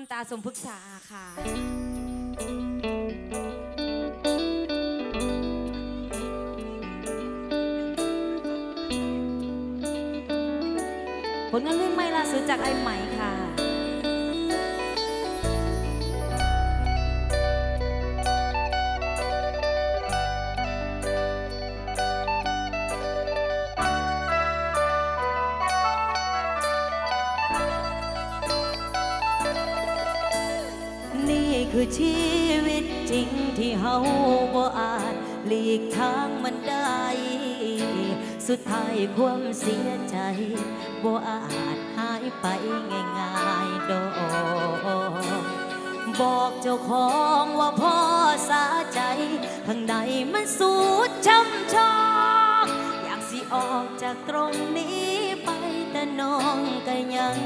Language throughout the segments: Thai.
น้ำตาสมพึกษาค่ะ ผลงานเรื่องไม่ล่าสุดจากไอ้ไหมค่ะ กทางมันได้ สุดท้ายความเสียใจบ่อาจหายไปง่ายๆดอกบอกเจ้าของว่าพ่อสาใจข้างในมันสุดช้ำชอกอยากสิออกจากตรงนี้ไปแต่น้องก็ยัง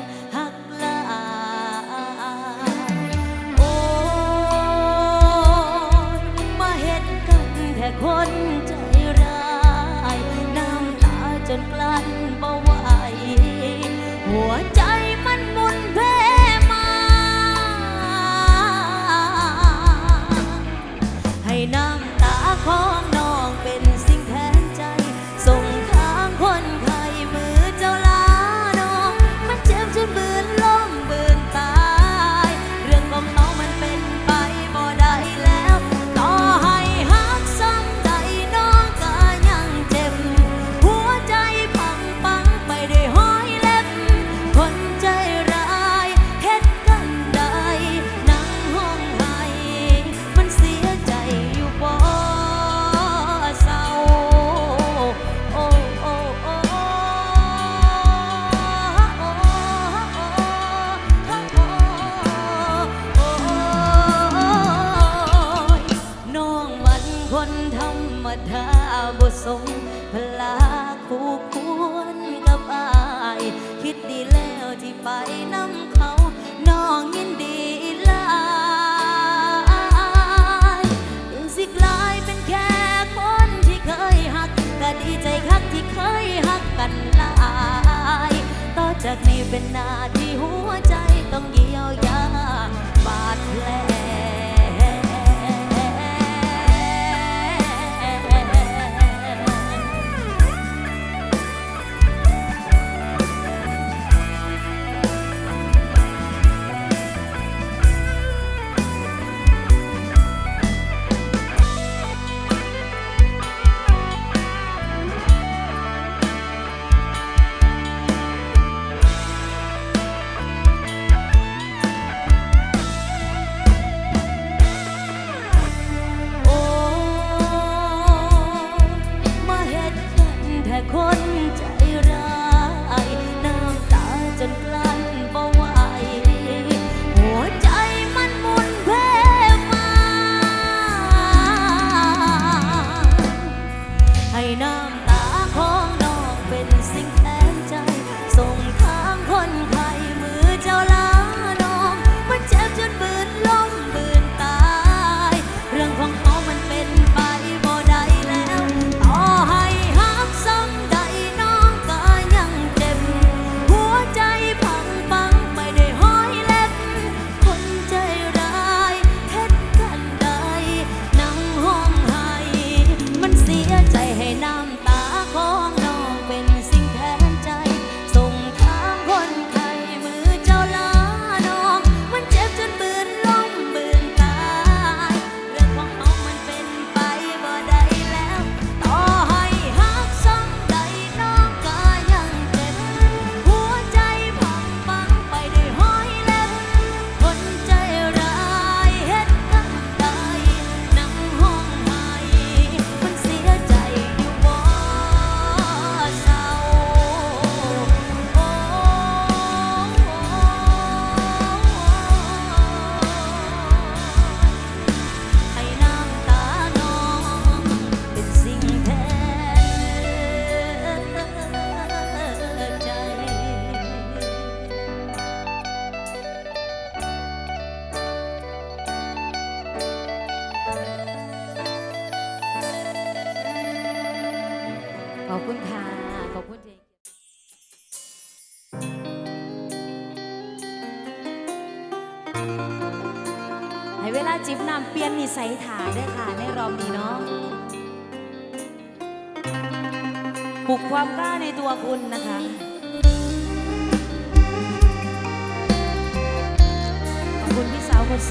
ข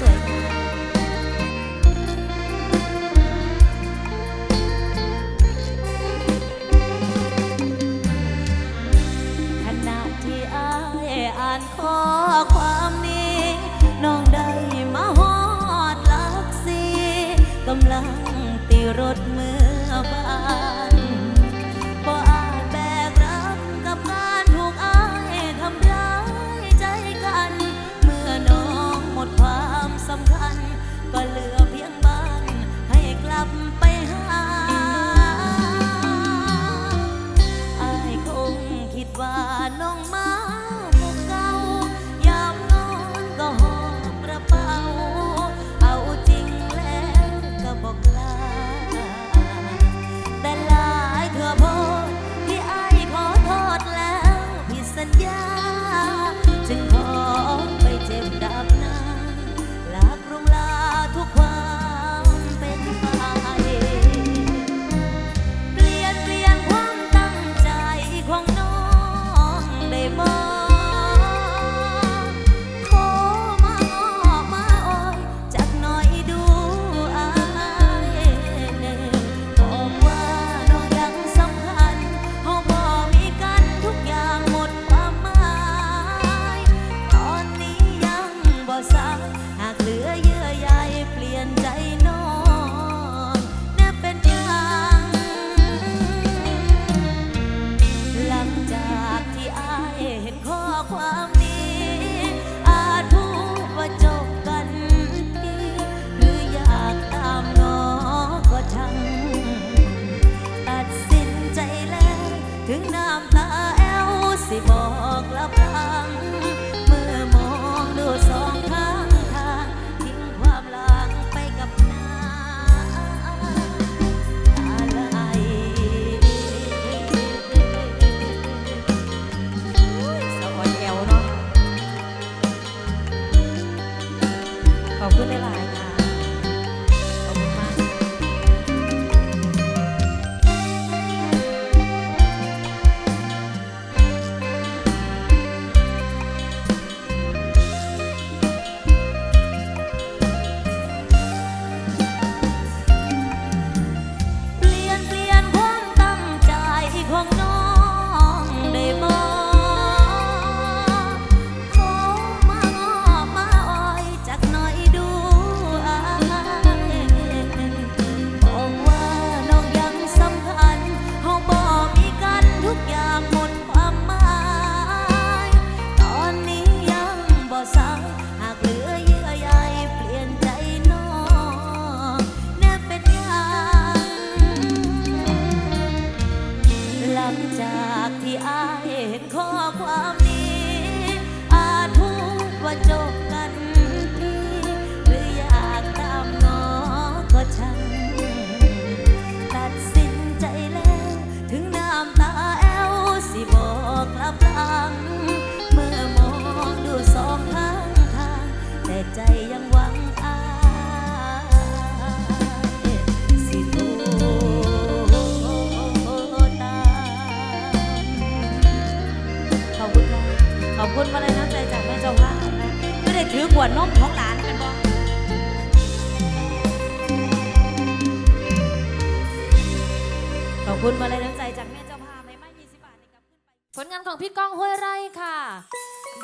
ณะที่อาอ่านข้อความนี้ น้องได้มาหอดลักซีกำลังตีรถมือ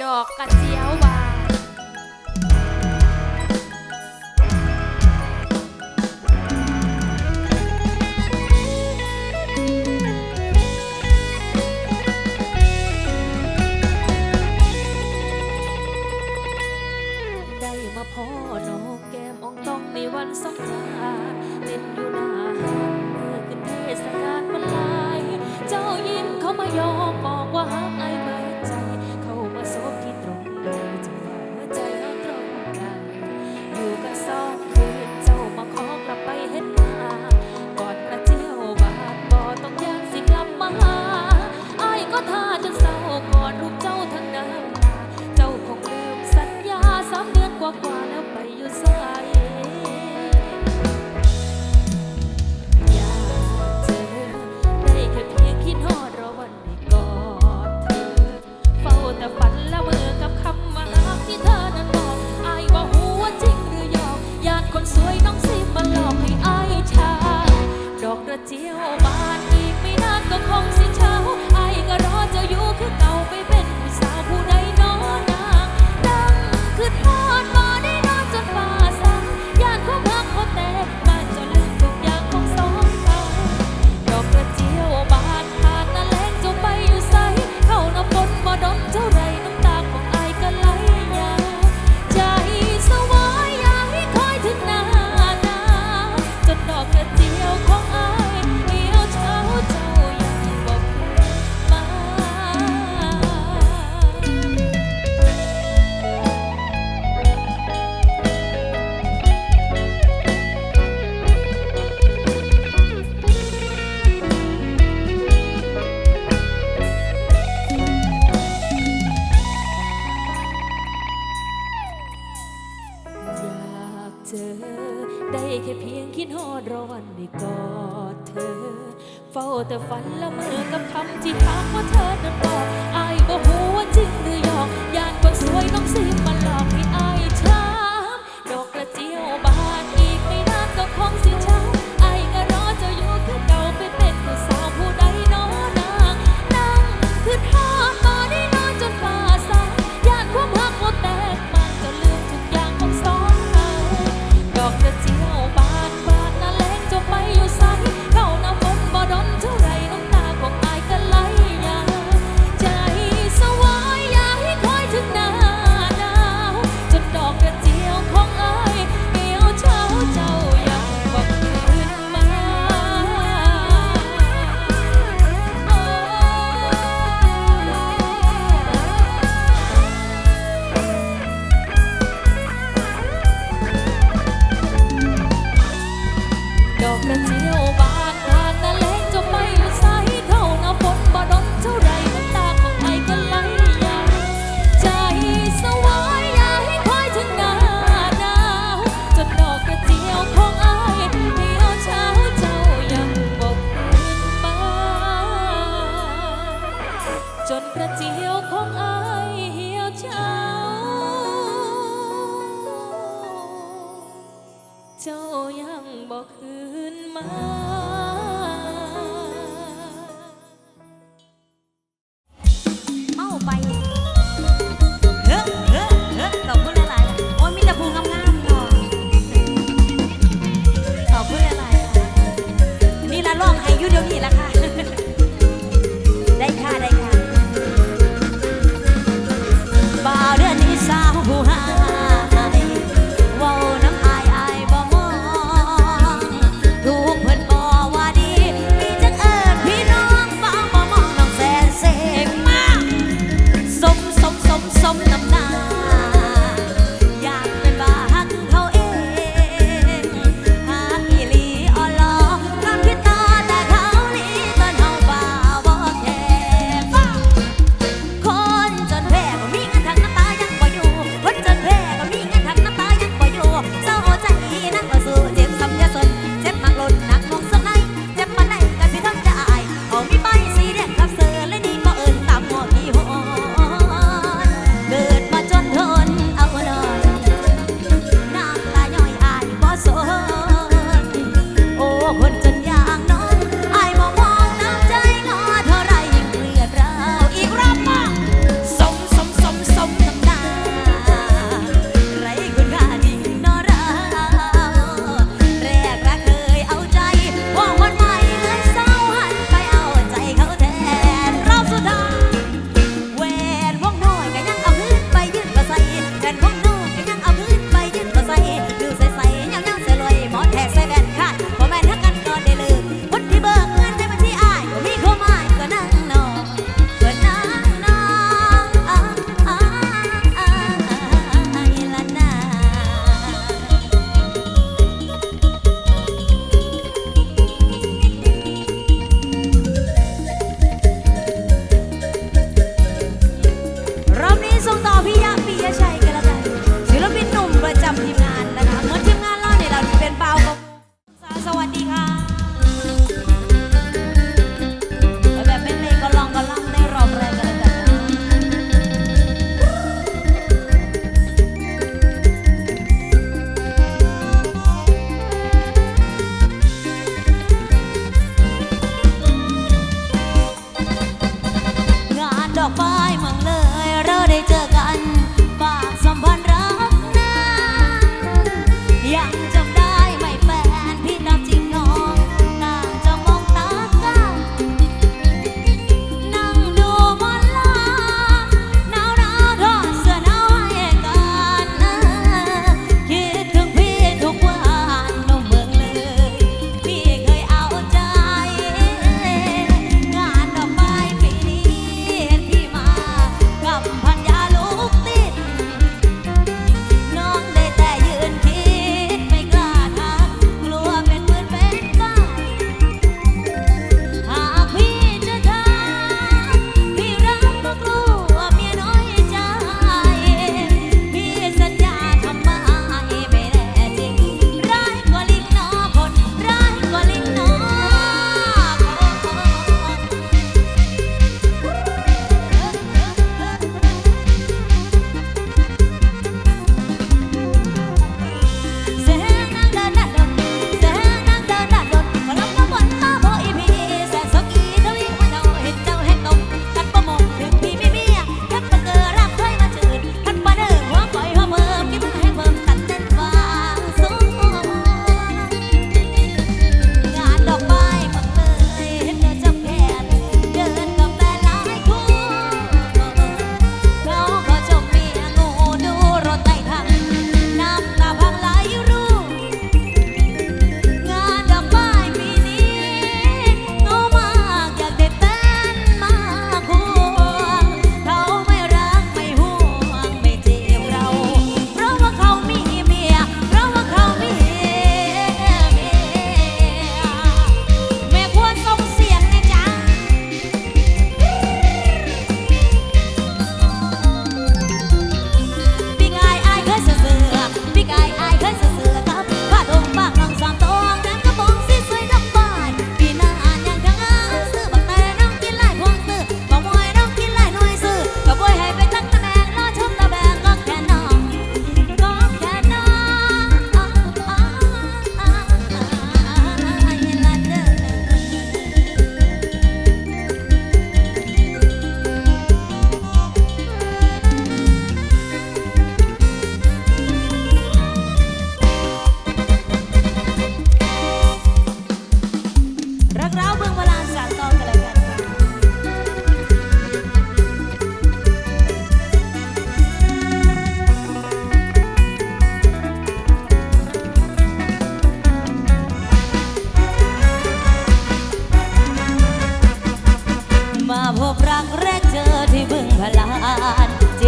ดอกกระเจียวหวาน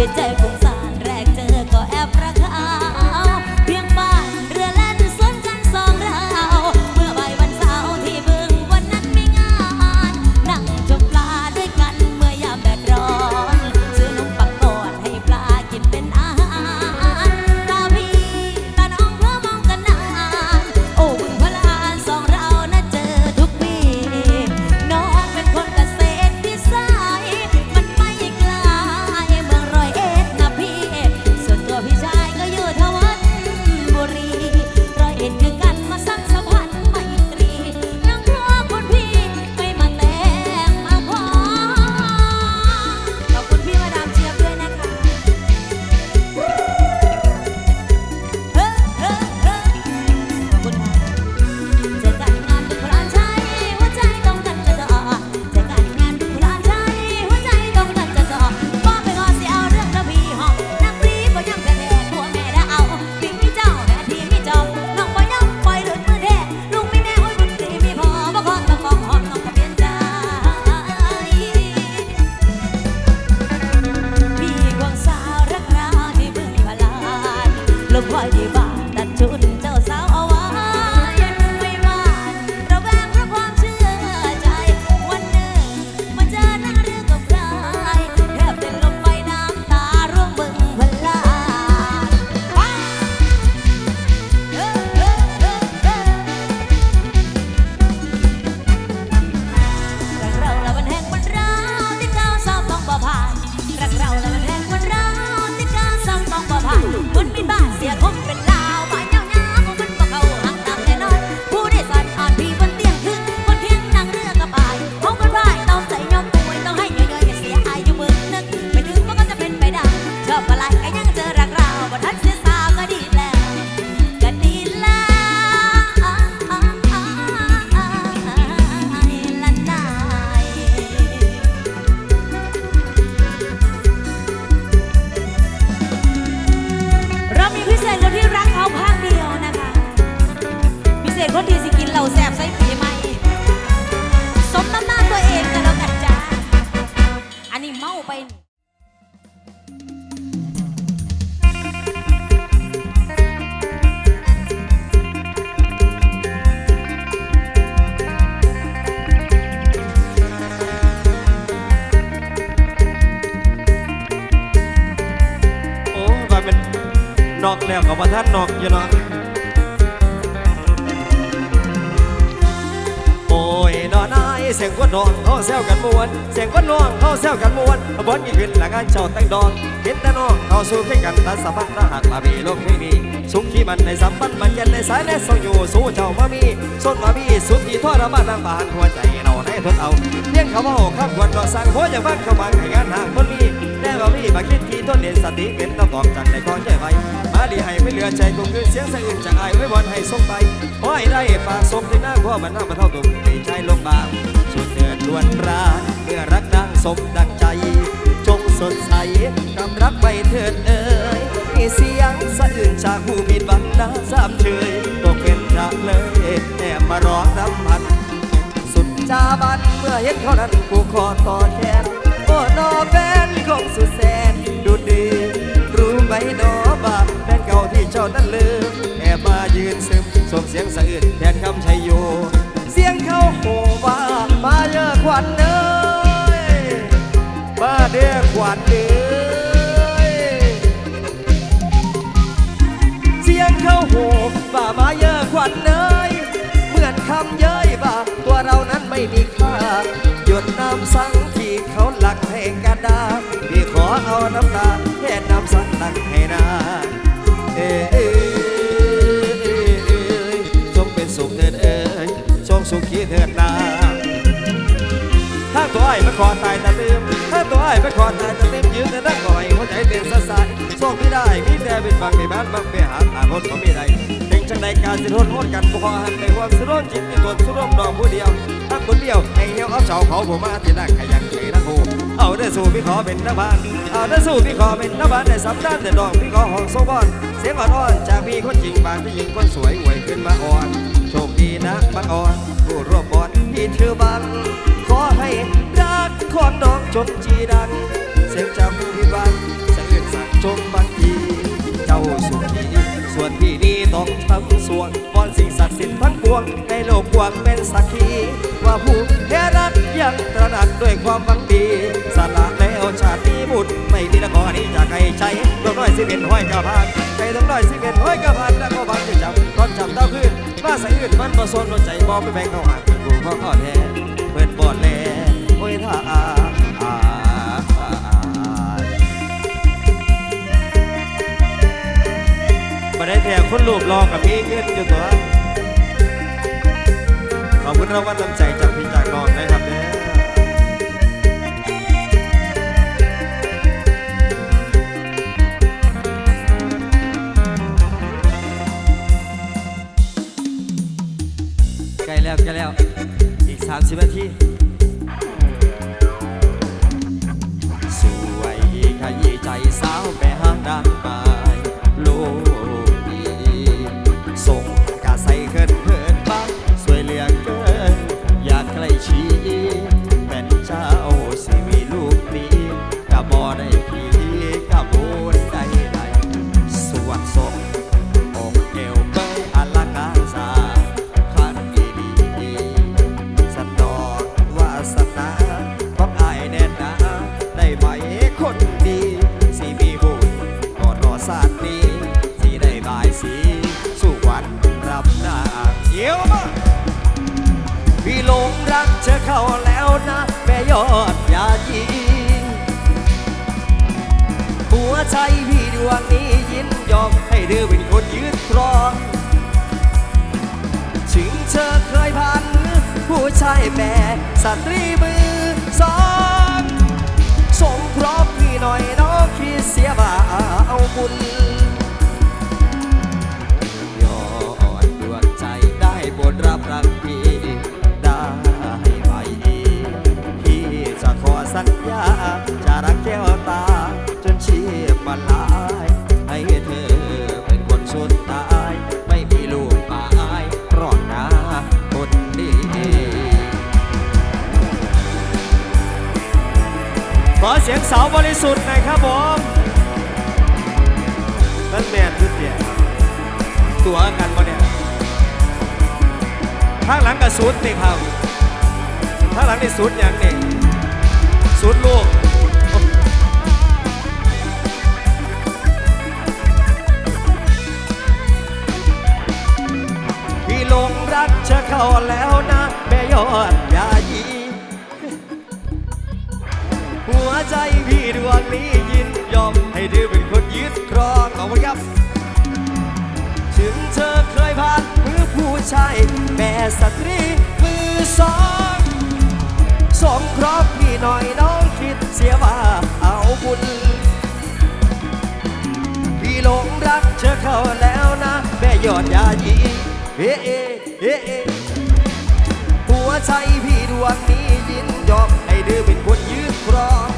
别再公 แล้วกับว่าท่านนอกอยู่เนาะโอ้ยนอนายเสียงคนนองเขาแซวกันมวนเสียงคนนองเขาแซวกันมวนบอนกี่ขึ้นหลังงานเจ้าแต่งดองเห็นแต่น้องเขาสู้ขึ้กันตัดสัมพันธ์ถ้าหากมามีโลกไม่มีสุขที่มันในสัมพันธ์มันเย็นในสายแน่ส่งอยู่สู้เจ้ามามีส้นมามีสุขที่ทรมานทางบานหัวใจเราให้ทนเอาเพียงคำว่าโอ้ข้ามควรก็สั่งหัวอย่างบ้านเขาบางให้งานห่างคนมีแต่ว่ามีบาคิดที่ทนเด่นสติเป็นต้องตอกจากในคองใจไว้ ดีให้ไม่เหลือใจคงคือเสียงสะอื่นจากอายไว้บอลให้ส่งไปขอให้ได้ฝากส่งที่หน้าพ่อมันน้ามาเท่าตุ่มตีใจลงบางสุดเดือดล้วนราเมื่อรักนางสมดังใจ จงสดใสกับรักไปเถิดเอ่ยมีเสียงสะอื่นจากผู้ผิดหวังน้าสามเชยตกเป็นพระเลยแอบมาร้องรำพันสุดจาบันเมื่อเห็นเขานั้นผูกคอต่อแขนโอ้นอแฟนของสุดแสนดูดีรู้ไหมนอบา ที่เจ้านั้นลืมแอบมายืนซึมส่งเสียงสะอื้นแทนคำชัยโย เสียงเขาโหว่ามาเยอะขวัญเอ้ยมาเด้อขวัญเอ้ยเสียงเขาโหบ่ามาเยอะขวัญเอ้ยเหมือนคำเย้ยว่าตัวเรานั้นไม่มีค่าหยดน้ำสังที่เขาหลักให้กระดาษพี่ขอเอาน้ำตาแค่น้ำสังหลักให้นา จงเป็นสุขเถิดเอ้ยจงสุขีเถิดนาถ้าตัวไอ้ไม่ขอตายแต่ลืมถ้าตัวไอ้ไม่ขอตายแต่ลืมยืนแต่นั่งก่อยหัวใจเต้นสะสายโชคไม่ได้มีแต่เป็นบางในบ้านบางไปหาตาคนก็ไม่ได้เด็กจังใดการสิทนโหดกันบ่ขอหันในความสุรนจิตมีตนสุร่มดองผู้เดียวถ้าคนเดียวให้เหี่ยวเอาเสาเขาผมมาที่นั่งขยันใจนักโห เอาได้สู่พี่ขอเป็นนักบ้านเอาได้สู่พี่ขอเป็นนักบ้านในสำนักแต่ดองพี่ขอห้องโซบอนเสียงอ่อนๆจากพี่คนจริงบานที่ยิงคนสวยอวยขึ้นมาอ่อนโชคดีนะบางอ่อนผู้รวบบอลที่ถือบันขอให้รักของน้องจงจีดังเสียงจำที่บังสะอื้นสั่งจงบางทีเจ้าสุขีส่วนพี่นี้ต้องทำส่วนบอนสิ่งศักดิ์สิทธิ์ทั้งป วงในโลกกว้างเป็นสักขี ว่าผู้แค่รักยังตระหนักด้วยความหวังดีสละแล้วชาติบุตรไม่มีละขอนี้จากใครใช้ดวงน้อยสิเป็นห้อยกระพานใครดวงน้อยสิเป็นห้อยกระพานแล้วก็บังจะจำก้อนจำเต้าขึ้นว่าใส่อื่นมันบ่สนหัวใจบ่ไปแบ่งเขาหากูพ่อข้อแท้เปิดบอดแลโอ้ยท่าอาอาบ่ได้แถมคนรูปรอกับพี่เงินอยู่ตัว ขอบคุณรางวัลน้ำใจจากพี่จากน้องนะครับเนี่ยใกล้แล้วใกล้แล้ว อีก 30นาที สาวบริสุทธิ์หน่อยครับผมนั่นแมนคือเสียตัวกันปะเนี่ยข้างหลังกับสุดนี่ครับข้างหลังนี่สุดอย่างนี่สุดลูกพี่หลงรักเธอเข้าแล้วนะแม่ยอดยา ใจพี่ดวงนี้ยินยอมให้เธอเป็นคนยึดครองเอาไว้ครับ ถึงเธอเคยผ่านมือผู้ชายแม่สตรีมือสองสงคราะห์พี่หน่อยน้องคิดเสียว่าเอาบุญพี่หลงรักเธอเข้าแล้วนะ แม่ยอดยายีเอ๊ะเอ๊ะเอ๊ะเอหัวใจพี่ดวงนี้ยินยอมให้เธอเป็นคนยืดครอง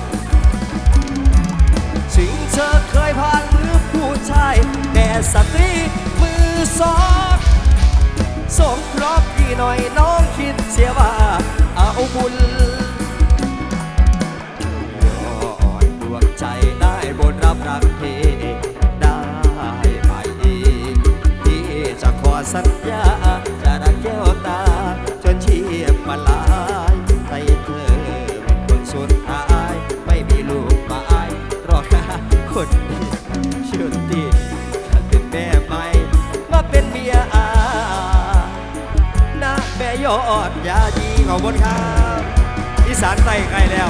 เธอเคยผ่านมือผู้ชายแต่สตรีมือสองสงเคราะห์พี่หน่อยน้องคิดเสียว่าเอาบุญยอนดวงใจได้บนรับรักเห ออดยาจีขอบคุณครับอีสานใต้ใกล้แล้ว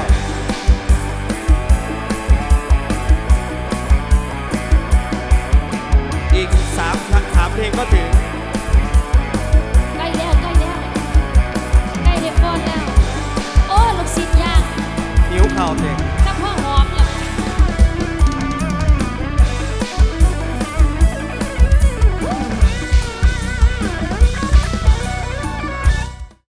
อีกสามทางสามเพลงก็ถึง ใกล้แล้วใกล้แล้วใกล้เดฟอนแล้ว โอ้ ลูกศิษย์ยาก นิ้วเข่าเด็ง